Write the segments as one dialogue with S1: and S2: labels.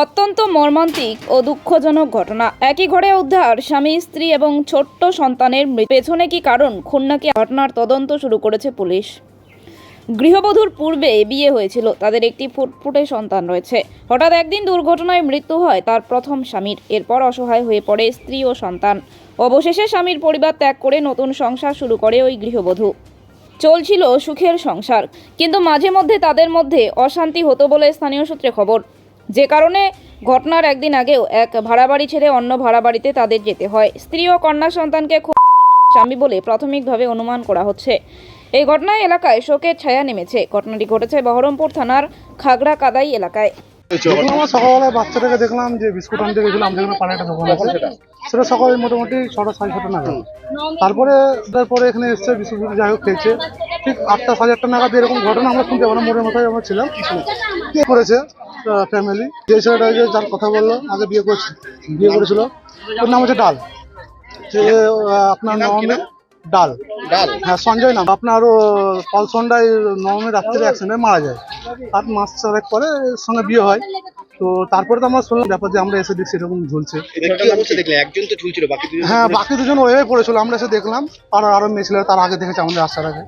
S1: অত্যন্ত মর্মান্তিক ও দুঃখজনক ঘটনা। একই ঘরে উদ্ধার স্বামী, স্ত্রী এবং ছোট্ট সন্তানের পেছনে কি কারণ? খুন্নাকে ঘটনার তদন্ত শুরু করেছে পুলিশ। গৃহবধূর পূর্বে বিয়ে হয়েছিল। তাদের একটি ফুটফুটে সন্তান রয়েছে। হঠাৎ একদিন দুর্ঘটনায় মৃত্যু হয় তার প্রথম স্বামীর। এরপর অসহায় হয়ে পড়ে স্ত্রী ও সন্তান। অবশেষে স্বামীর পরিবার ত্যাগ করে নতুন সংসার শুরু করে ওই গৃহবধূ। চলছিল সুখের সংসার। কিন্তু মাঝে মধ্যে তাদের মধ্যে অশান্তি হতো বলে স্থানীয় সূত্রে খবর। যে কারণে ঘটনার একদিন আগেও এক ভাড়া বাড়ি ছেড়ে অন্য ভাড়া বাড়িতে তাদের যেতে হয়। স্ত্রী ও কন্যা সন্তানকে খুব স্বামী বলে প্রাথমিকভাবে অনুমান করা হচ্ছে। এই ঘটনায় এলাকায় শোকের ছায়া নেমেছে। ঘটনাটি ঘটেছে বহরমপুর থানার খাগড়া কাদাই এলাকায়।
S2: দেখলাম আমার সকালবেলায় বাচ্চাটাকে দেখলাম যে বিস্কুট আনতে গেছিলাম আছে সেটা। সকালে মোটামুটি ছটা, সাড়ে ছটা নাগাদ। তারপরে তারপরে এখানে এসছে, বিস্কুট যাই হোক খেয়েছে। ঠিক আটটা, সাড়ে আটটা নাগাদ এরকম ঘটনা আমরা শুনতে মোড়ের মাথায় আমরা ছিলাম। করেছে। ফ্যামিলি যে ছেলেটা যে যার কথা বলল আগে বিয়ে করেছে বিয়ে করেছিল ওর নাম হচ্ছে ডাল। সে আপনার নবমী ডাল।
S3: ডাল।
S2: হ্যাঁ সঞ্জয় নাম। আপনার পলসন্ডায় নবমী রাত্রে অ্যাক্সিডেন্টে মারা যায়। আর মাস চারেক পরে সঙ্গে বিয়ে হয়। তো তারপরে তো আমরা শুনলাম ব্যাপার যে আমরা এসে দেখছি এরকম ঝুলছে।
S3: কি অবস্থা একজন তো ঝুলছিল বাকি
S2: হ্যাঁ বাকি দুজন ওইভাবে পড়েছিল। আমরা এসে দেখলাম আর আরও মেয়ে ছিল তার আগে দেখেছে আমাদের আসার আগে।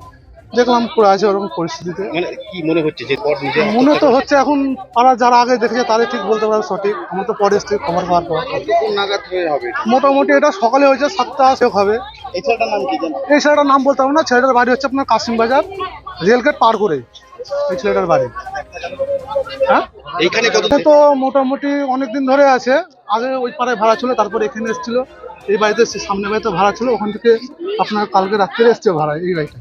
S2: দেখলাম পড়ে আছে ওরকম পরিস্থিতিতে।
S3: মানে কি মনে হচ্ছে যে পর নিজে
S2: মনে তো হচ্ছে এখন পাড়া যারা আগে দেখেছে তারাই ঠিক বলতে পারবে সঠিক। আমার তো পরে এসছি খবর পাওয়ার পর।
S3: নাগাদ হবে
S2: মোটামুটি এটা সকালে হয়েছে সাতটা শেখ হবে।
S3: এই ছেলেটার নাম কি জানেন?
S2: এই ছেলেটার নাম বলতে হবে না ছেলেটার বাড়ি হচ্ছে আপনার কাশিম বাজার রেলগেট পার করে। এই ছেলেটার বাড়ি। হ্যাঁ?
S3: এইখানে কত
S2: তো মোটামুটি অনেক দিন ধরে আছে। আগে ওই পাড়ায় ভাড়া ছিল তারপর এখানে এসেছিল। এই বাড়িতে সামনে বাড়িতে ভাড়া ছিল ওখান থেকে আপনার কালকে রাত্রে এসছে ভাড়া এই বাড়িটা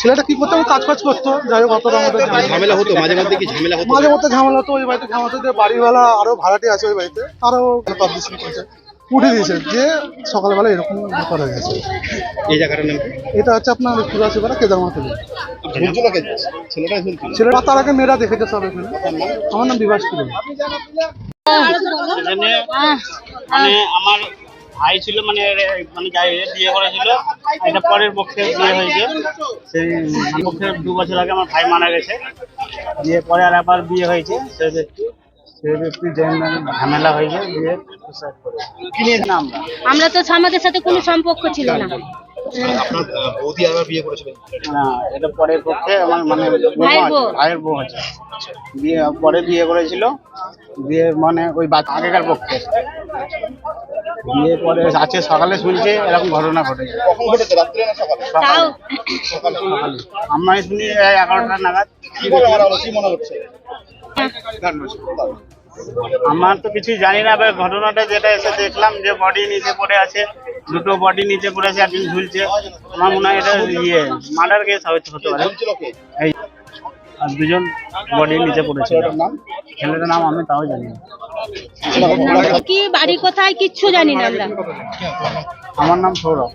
S2: ছেলেটা কি করতো? কাজ ফাজ করতো। যাই হোক অতটা আমাদের
S3: ঝামেলা। হতো মাঝে মধ্যে কি ঝামেলা হতো?
S2: মাঝে মধ্যে ঝামেলা হতো ওই বাড়িতে ঝামেলা হতো যে বাড়িওয়ালা আরও ভাড়াটি আছে ওই বাড়িতে তারও পাবলিশিং করেছে। উঠে দিয়েছে যে সকালবেলা এরকম ব্যাপার হয়ে গেছে।
S3: এই জায়গাটার নাম
S2: এটা হচ্ছে আপনার পাড়া কেদারনাথ
S3: ছেলেটা
S2: তার আগে মেয়েরা দেখেছে সব এখানে। আমার নাম বিভাস কিরণ
S4: মানে আমার ভাই ছিল মানে মানে বিয়ে করেছিল এটা পরের পক্ষে বিয়ে হয়েছে। সেই পক্ষে দু বছর আগে আমার ভাই মারা গেছে। বিয়ে পরে আর আবার বিয়ে হয়েছে। সেই যে ঝামেলা হয়েছে বিয়ে suicide করেছে। কি নিয়ে নাম?
S5: আমরা তো আমাদের সাথে কোনো সম্পর্ক ছিল না।
S3: আপনার বৌদি আবার বিয়ে করেছিলেন
S4: না এটা পরের পক্ষে আমার মানে
S5: ভাইয়ের বউ।
S4: আছে। বিয়ে পরে বিয়ে করেছিল। বিয়ে মানে ওই বাচ্চা আগেকার পক্ষে। বিয়ে পরে আছে সকালে শুনছে এরকম ঘটনা ঘটেছে
S3: কখন ঘটেছে? রাত্রে না সকালে?
S5: তাও।
S4: সকালে। আমরা শুনি এই এগারোটা নাগাদ।
S3: কি মনে হচ্ছে?
S4: আমার তো কিছু জানি না এবার ঘটনাটা যেটা এসে দেখলাম যে বডি নিচে পড়ে আছে দুটো বডি নিচে পড়ে আছে একদিন ঝুলছে। আমার মনে হয় এটা ইয়ে মার্ডার কেস হয়তো হতে পারে। এই আর দুজন বডি নিচে পড়েছে।
S3: ছেলেটার নাম?
S4: ছেলেটার নাম আমি তাও জানি না।
S5: কি? বাড়ি কোথায়? কিচ্ছু জানি না আমরা।
S4: আমার নাম সৌরভ।